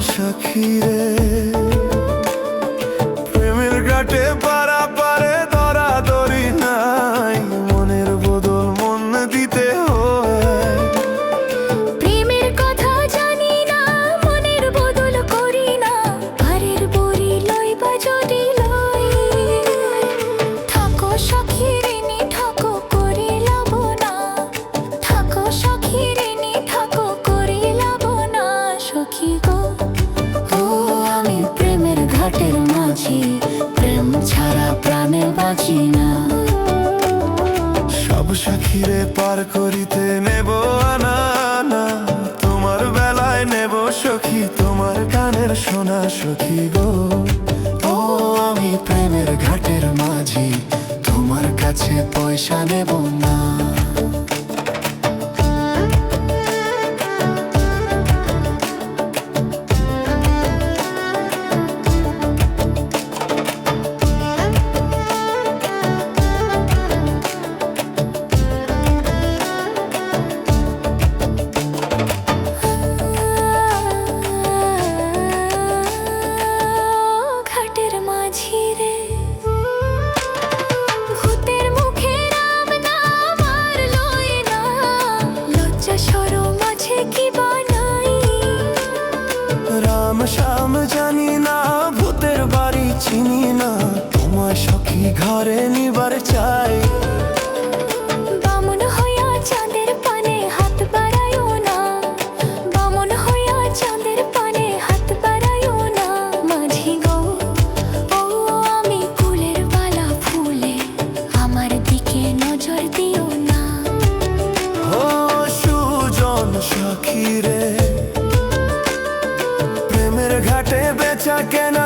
সুজন সখীরে পার করিতে নেব আনা তোমার বেলায় নেব সখী, তোমার কানের সোনা সখী গো। ও, আমি প্রেমের ঘাটের মাঝি, তোমার কাছে পয়সা নেব না। চাই। বামন হইয়া চাঁদের পানে হাত বাড়ায়ও না। বামন হইয়া চাঁদের পানে হাত বাড়ায়ও না। মাঝি গো ও আমি কুলের বালা ফুলে আমার দিকে নজর দিও না। ও সুজন সখী রে প্রেমের ঘাটে বেচা কেনাই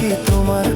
সখী তোমার